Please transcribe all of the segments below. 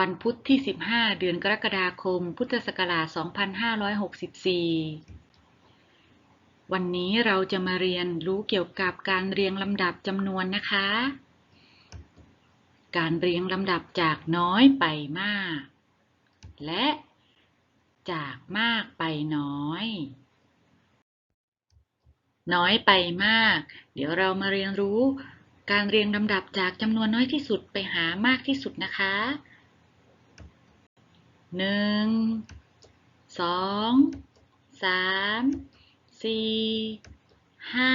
วันพุธที่ 15 เดือนกรกฎาคม พุทธศักราช 2564 วันนี้เราจะมาเรียนรู้เกี่ยวกับการเรียงลำดับจำนวนนะคะ การเรียงลำดับจากน้อยไปมาก และจากมากไปน้อย น้อยไปมาก เดี๋ยวเรามาเรียนรู้ การเรียงลำดับจากจำนวนน้อยที่สุดไปหามากที่สุดนะคะ หนึ่งสองสามสี่ห้า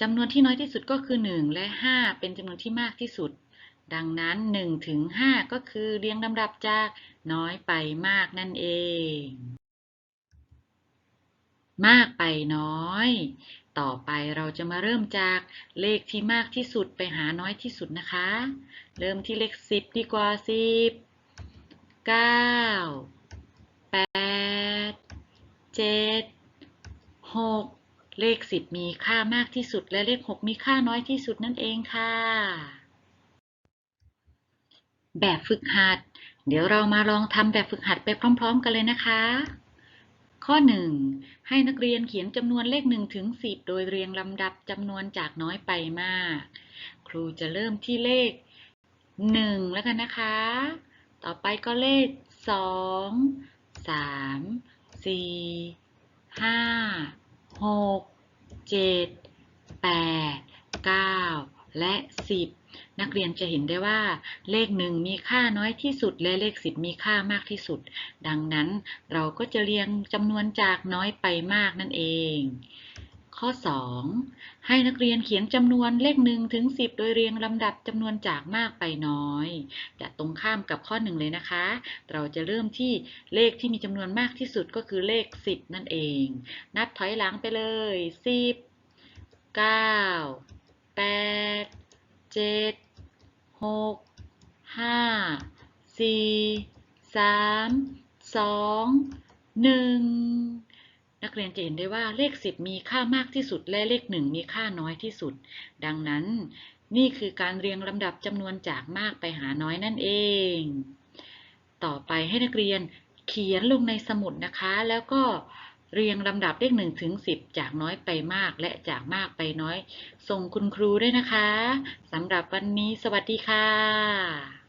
จำนวนที่น้อยที่สุดก็คือ 1 และ 5 เป็นจำนวนที่มากที่สุด ดังนั้น 1 ถึง 5 ก็คือเรียงลำดับจากน้อยไปมากนั่นเอง มากไปน้อย ต่อไปเราจะมาเริ่มจากเลขที่มากที่สุดไปหาน้อยที่สุดนะคะ เริ่มที่เลข 10 ดีกว่า 10 เก้าแปดเจ็ดหกเลขสิบมีค่ามากที่สุดและเลขหกมีค่าน้อยที่สุดนั่นเองค่ะ แบบฝึกหัด เดี๋ยวเรามาลองทำแบบฝึกหัดไปพร้อม ๆ กันเลยนะคะ ข้อ 1 ให้นักเรียนเขียนจำนวนเลข1ถึง10 โดยเรียงลำดับจำนวนจากน้อยไปมาก ครูจะเริ่มที่เลข 1 แล้วกันนะคะ ต่อไปก็เลขสองสามสี่ห้าหกเจ็ดแปดเก้าและสิบนักเรียนจะเห็นได้ว่า เลขหนึ่งมีค่าน้อยที่สุดและเลขสิบมีค่ามากที่สุด ดังนั้นเราก็จะเรียงจำนวนจากน้อยไปมากนั่นเอง ข้อ 2 ให้นักเรียนเขียนจำนวนเลข1ถึง10 โดยเรียงลำดับจำนวนจากมากไปน้อย จะตรงข้ามกับข้อ 1 เลยนะคะ เราจะเริ่มที่เลขที่มีจำนวนมากที่สุดก็คือเลข 10 นั่นเอง นับถอยหลังไปเลย 10 9 8 7 6 5 4 3 2 1 นักเรียนจะเห็นได้ว่าเลข 10 มีค่ามากที่สุด และเลข 1 มีค่าน้อยที่สุด ดังนั้น นี่คือการเรียงลำดับจำนวนจากมากไปหาน้อยนั่นเอง ต่อไปให้นักเรียนเขียนลงในสมุดนะคะ แล้วก็เรียงลำดับเลข1ถึง10 จากน้อยไปมากและจากมากไปน้อย ส่งคุณครูด้วยนะคะสำหรับวันนี้สวัสดีค่ะ